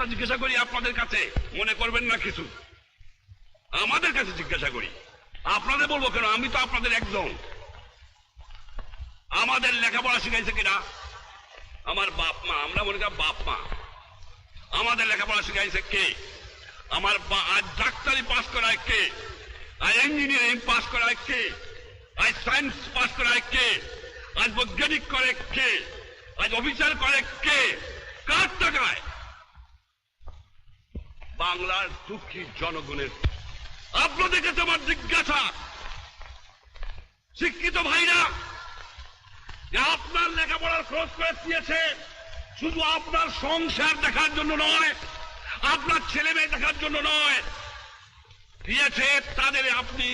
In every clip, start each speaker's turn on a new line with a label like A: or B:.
A: কথা জিজ্ঞাসা করি আপনাদের কাছে। মনে করবেন না কিছু। আমাদের কাছে জিজ্ঞাসা করি। আপনাদের বলব কেন? আমি তো আপনাদের একজন। আমাদের লেখাপড়া শিখাইছে কিনা? আমার বাপ মা, আমরা মনে করি বাপ মা। আমাদের লেখাপড়া শিখাইছে কে? আমার আজ ডাক্তারি পাস করায় কে? আজ ইঞ্জিনিয়ারিং পাস করায় কে? আজ সায়েন্স পাস করায় কে? আজ বৈজ্ঞানিক করে কে? আজ অফিসার করে কে? কার টাকায়? বাংলার দুঃখী জনগণের আপনাদের আমার জিজ্ঞাসা। শিক্ষিত ভাইরা, যে আপনার লেখাপড়ার খরচ করে দিয়েছে, শুধু আপনার সংসার দেখার জন্য নয়, আপনার ছেলে মেয়ে দেখার জন্য নয়, দিয়েছে, তাদের আপনি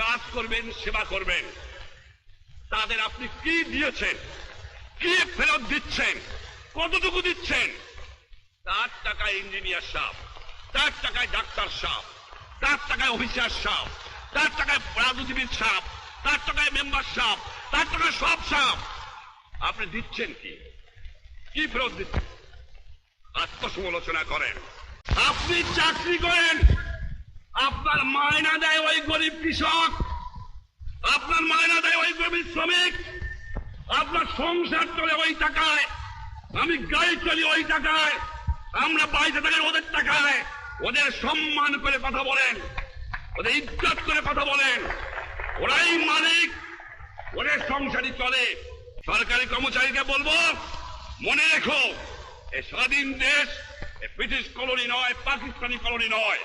A: কাজ করবেন, সেবা করবেন। তাদের আপনি কি দিয়েছেন? কি ফেরত দিচ্ছেন? কতটুকু দিচ্ছেন? টাকায় ইঞ্জিনিয়ার সাপ, তার টাকায় ডাক্তার সাপ, তার টাকায় অফিসার সাপ, তার টাকায় রাজনীতিবিদ সাপ, তার টাকায় মেম্বার সাপ, তার টাকায় সব সাপ। আপনি দিচ্ছেন কি? কি ফেরত দিচ্ছেন? আত্মসমালোচনা করেন। আপনি চাকরি করেন, আপনার মায়না দেয় ওই গরিব কৃষক, আপনার মায়না দেয় ওই গরিব শ্রমিক, আপনার সংসার চলে ওই টাকায়, আমি গাড়ি চলি ওই টাকায়। আমরা বাইরে থাকি ওদের টাকায় ওদের সম্মান করে কথা বলেন। ওদের ইজ্জত করে কথা বলেন। ওরাই মালিক। ওদের সংসারই চলে। সরকারি কর্মচারীকে বলব, মনে রেখো, এ স্বাধীন দেশ, এ ব্রিটিশ কলোনি নয়, পাকিস্তানি কলোনি নয়।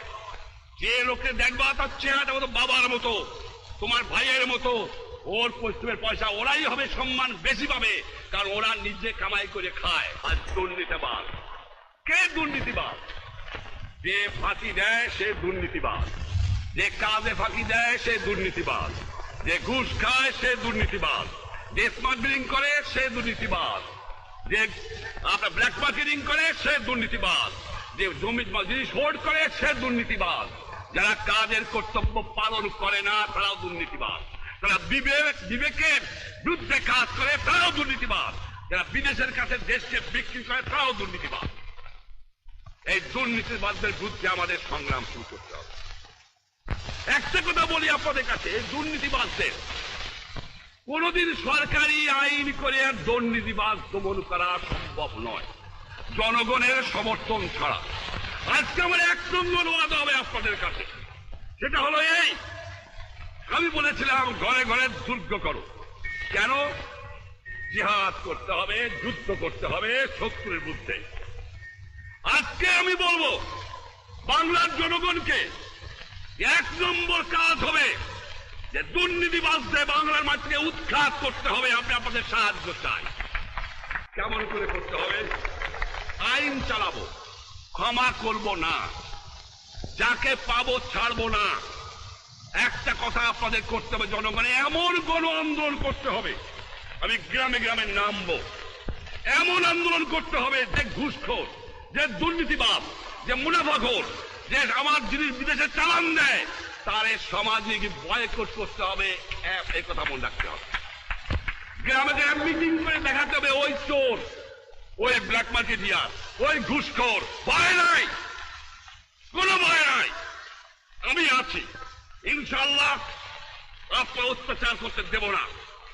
A: যে লোকে দেখবা, তার চেহারাটা মতো বাবার মতো, তোমার ভাইয়ের মতো। ওর পশ্চিমের পয়সা ওরাই হবে, সম্মান বেশি পাবে, কারণ ওরা নিজে কামাই করে খায়। আর দুর্নীতিবাদ কে দুর্নীতিবাদ যে ফাঁকি দেয়, সে দুর্নীতিবাদ যে কাজে ফাঁকি দেয়, সে দুর্নীতিবাদ যে ঘুষ খায়, সে দুর্নীতিবাদ যে স্মাগলিং করে, সে দুর্নীতিবাদ যে আপনার ব্ল্যাক মার্কেটিং করে, সে দুর্নীতিবাদ যে জমি জিনিস হোল্ড করে, সে দুর্নীতিবাদ যারা কাজের কর্তব্য পালন করে না, তারাও দুর্নীতিবাদ তারা বিবেক, বিবেকের বিরুদ্ধে কাজ করে, তারাও দুর্নীতিবাদ যারা বিদেশের কাছে দেশকে বিক্রি করে, তারাও দুর্নীতিবাদ এই দুর্নীতিবাদদের বিরুদ্ধে আমাদের সংগ্রাম শুরু করতে হবে। একটা কথা বলি আপনাদের কাছে দুর্নীতিবাদদের। কোনদিন সরকারি আইন করে আর দুর্নীতিবাদ দমন করা সম্ভব নয়, জনগণের সমর্থন ছাড়া। আজকে আমার এক নম্বর ওয়াদা হবে আপনাদের কাছে, সেটা হলো এই। আমি বলেছিলাম, ঘরে ঘরে দুর্গ করো। কেন? জিহাদ করতে হবে, যুদ্ধ করতে হবে শত্রুর বিরুদ্ধে। আজকে আমি বলব, বাংলার জনগণকে এক নম্বর কাজ হবে যে দুর্নীতিবাজদের বাংলার মাটিকে উৎখাত করতে হবে আপনি আপনাদের সাহায্য চাই। কেমন করে করতে হবে? আইন চালাবো, ক্ষমা করব না, যাকে পাবো ছাড়বো না। একটা কথা আপনাদের করতে হবে, জনগণে এমন গণ আন্দোলন করতে হবে, আমি গ্রামে গ্রামে নামবো। এমন আন্দোলন করতে হবে যে ঘুষখোর যে দুর্নীতিবাদ যে মুনাফাখোর যে আমার জিনিস বিদেশে চালান দেয়, তার এই সামাজিক বয়কট করতে হবে? এ- এই কথা মনে রাখতে হবে। গ্রামে গ্রামে মিটিং করে দেখাতে হবে ওই চোর, ওই ব্ল্যাক মার্কেটিয়ার ওই ঘুষখোর। ভয় নাই। কোনো ভয় নাই। আমি আছি। ইনশাল্লাহ আপনার অত্যাচার করতে দেব না।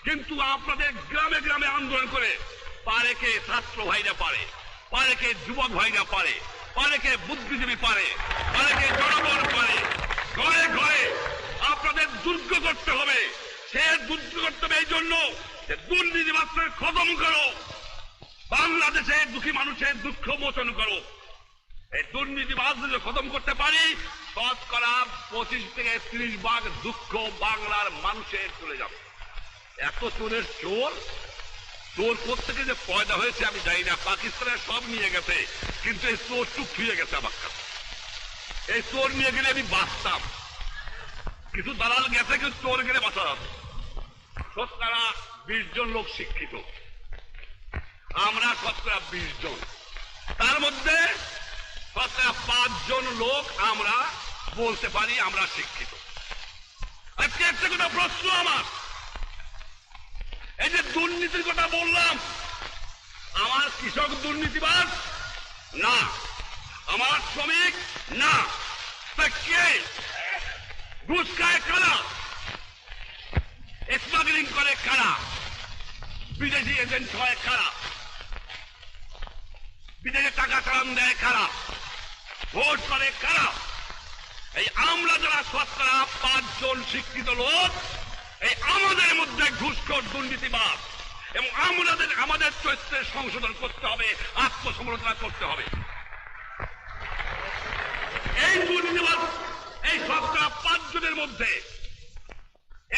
A: কিন্তু আপনাদের গ্রামে গ্রামে আন্দোলন করে পারে কে? ছাত্র ভাইরা পারে। পারে কে যুবক ভাইরা পারে পারে কে বুদ্ধিজীবী পারে পারে কে জনগণ পারে। ঘরে ঘরে আপনাদের দুর্গ করতে হবে। সে দুর্গ করতে হবে এই জন্য যে দুর্নীতি মাত্র খতম করো। বাংলাদেশে দুঃখী মানুষের দুঃখ মোচন করো। এই দুর্নীতিবাদ যদি খতম করতে পারি শতকরা পঁচিশ থেকে ত্রিশ ভাগ দুঃখ বাংলার মানুষের চলে যাবে। এত চোরের চোর চোর থেকে যে পয়দা হয়েছে আমি জানি না, পাকিস্তানের সব নিয়ে গেছে, কিন্তু এই চোর চুপ ফিরে গেছে আমার কাছে। এই চোর নিয়ে গেলে আমি বাঁচতাম। কিছু দালাল গেছে কিন্তু চোর গেলে বাঁচা যাবে শতকরা বিশ জন লোক শিক্ষিত। আমরা শতকরা বিশ জন। তার মধ্যে শতকরা পাঁচজন লোক আমরা বলতে পারি আমরা শিক্ষিত। আজকে একটা কথা প্রশ্ন আমার। এই যে দুর্নীতির কথা বললাম, আমার কৃষক দুর্নীতিবাদ না। আমার শ্রমিক? না। ঘুষ খায় কারা? স্মাগলিং করে কারা? বিদেশি এজেন্ট হয় কারা? বিদেশে টাকা চালান দেয় কারা? ভোট করে কারা? এই আমরা যারা শতকরা পাঁচজন শিক্ষিত লোক এই আমাদের মধ্যে ঘুষখোর দুর্নীতিবাদ এবং আমাদের আমাদের চরিত্রের সংশোধন করতে হবে আত্মসমালোচনা করতে হবে। এই দুর্নীতিবাদ এই শতকরা পাঁচজনের মধ্যে।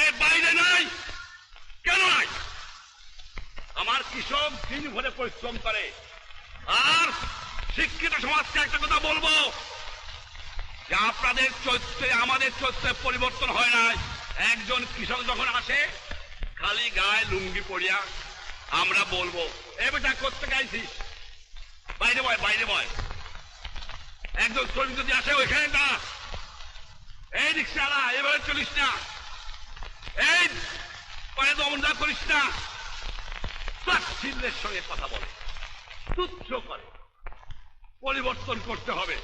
A: এর বাইরে নাই, কেন নাই? আমার কৃষক দিন ভরে পরিশ্রম করে। আর শিক্ষিত সমাজকে একটা কথা বলব, যে আপনাদের চরিত্রে, আমাদের চরিত্রে পরিবর্তন হয় নাই। একজন কৃষক যখন আসে, খালি গায়ে লুঙ্গি পরিয়া আমরা বলব, এ বেটা করতে গাইছিস বাইরে বয় বাইরে বয়। একজন শ্রমিক যদি আসে, ওইখানে না এই রিক্সাওয়ালা, এবারে চলিস না। এই পরে দমনটা করিস না। সঙ্গে কথা বলে, তুচ্ছ করে। পরিবর্তন করতে হবে।